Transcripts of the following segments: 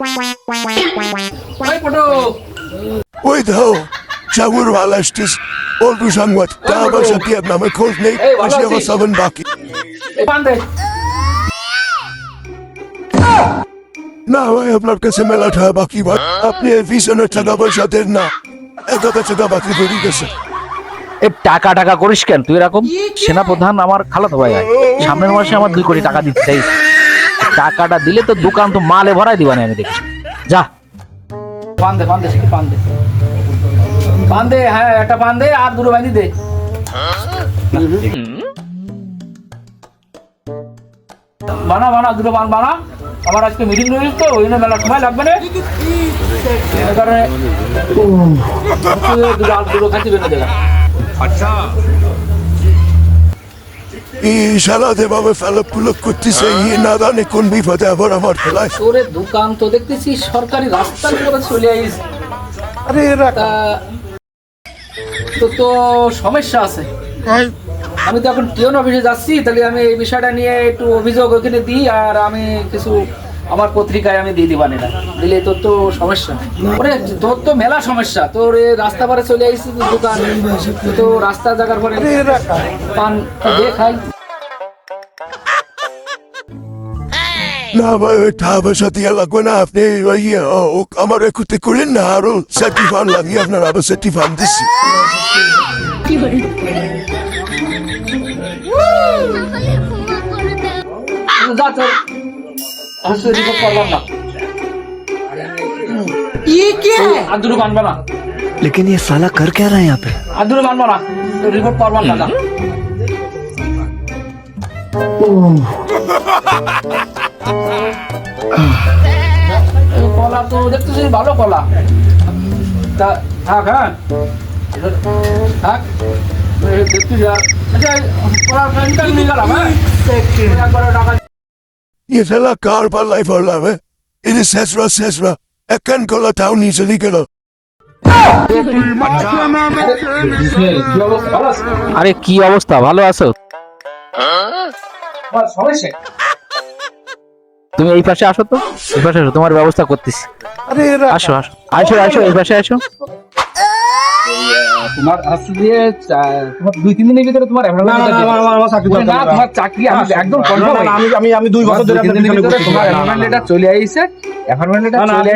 ওই পটু ওই দাও চাগুর ভালো আসছিস অল্প সংবাদ টাকা পয়সা কি আপনার আমার খোঁজ নেই? আসি আমার? সাবান বাকি। না ভাই আপনার কাছে মেলা টাকা বাকি ভাই আপনি পিছনের টাকা পয়সা দেন না। এক হাজার টাকা বাকি গেছে এই টাকা টাকা করিস কেন? তুই এরকম সেনাপ্রধান আমার খালাতো ভাই। সামনের মাসে আমার দুই কোটি টাকা দিতে চাইছ। টাকাটা দিলে তো দোকান তো মালে ভরাই দিবানি আমি দেখি যা। পান দে পান দে পান দে পান দে হ্যাঁ একটা পান দে আর দুটো বাঁধি দে। বানা বানা দুটো পান বানা। আমার আজকে মিটিং রয়েছে তো ওই জন্য মেলা সময় লাগবে না। কারণে দুটো আর দুটো খাচ্ছি বেঁধে দেবে এই ফেলা পুলক করতেছে ইয়ে না জানে কোন বিপদে আবার আমার ফেলায়? তোরে দোকান তো দেখতেছি সরকারি রাস্তার উপরে চলে আইস। আরে এরা তো তো সমস্যা আছে। আমি তো এখন টিউন অফিসে যাচ্ছি তাহলে আমি এই বিষয়টা নিয়ে একটু অভিযোগ ওখানে দিই আর আমি কিছু আমার পত্রিকায় আমি দিয়ে দিবানি না। দিলে তোর তো সমস্যা। ওরে তোর তো মেলা সমস্যা। তোর রাস্তা পারে চলে তুই দোকান। তো রাস্তা জায়গার পরে পান দিয়ে খাই। না ভাই ওই দিয়ে লাগবে না। আপনি ওই ইয়ে, আমার একুতে করলেন না আরও সেটি ফান লাগিয়ে আপনার আবার সেটি ফান দিচ্ছি যা তোর হচ্ছে রিপোর্ট করলাম না ये क्या है আর দুটো মানবা না लेकिन ये साला कर क्या रहा है यहाँ पे আর দুটো মানবা না রিপোর্ট করবাম না যা। এই কলা তো দেখতেছি ভালো কলা তা থাক হ্যাঁ থাক এই দেখতে যা আচ্ছা কলার ফ্যানটা নিয়ে গেলাম হ্যাঁ একবারে টাকা এসেলা কার পাল্লাই পড়লাবে এদের শেষরা শেষরা একখান কলা তাও নিচে দিকে আরে কি অবস্থা? ভালো আছো? তুমি এই পাশে আসো তো? এই পাশে আসো তোমার ব্যবস্থা করতেছি। আসো আসো। আসো আসো এই পাশে আসো। তোমার আসলে দুই তিন দিনের ভিতরে তোমার না চাকরি তোমার চাকরি আমি একদম আমি আমি দুই বছর ধরে তোমার চলে আইছে। অ্যাপয়েন্টমেন্ট চলে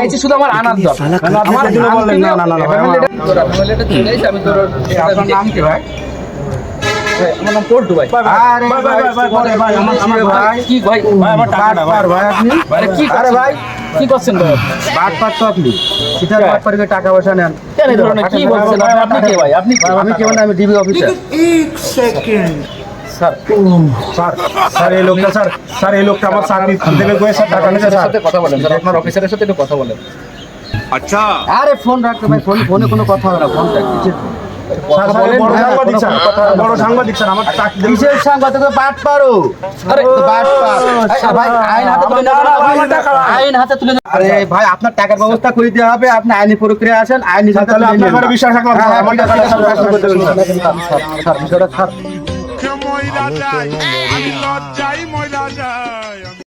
আইছে। শুধু আমার আনার কি ভাই? কি ভাই কি করছেন ভাই? তো আপনি। সিটার টাকা পয়সা নেন। কেন এই ধরনের কি বলছেন? আপনি কে ভাই? আপনি আমি কে মানে আমি ডিবি অফিসার এক সেকেন্ড স্যার স্যার এই লোকটা স্যার স্যার এই লোকটা স্যার সাথে কথা বলেন আপনার অফিসারের সাথে একটু কথা বলেন। আচ্ছা। আরে ফোন রাখতে ভাই ফোন ফোনে কোনো কথা হবে না ফোনটা বড় হ্যাঁ, সাংবাদিক স্যার, বড় সাংবাদিক স্যার, আমার কিসের সাংবাদিক বাট পারো। আরে বাট ভাই আইন হাতে তুলে ভাই। আইন হাতে তুলে আরে ভাই আপনার টাকার ব্যবস্থা করে দিতে হবে। আপনি আইনি প্রক্রিয়া আছেন আইনি তাহলে আপনার বিশ্বাস রাখলাম আমার স্যার স্যার। যায়। ময়রা যায়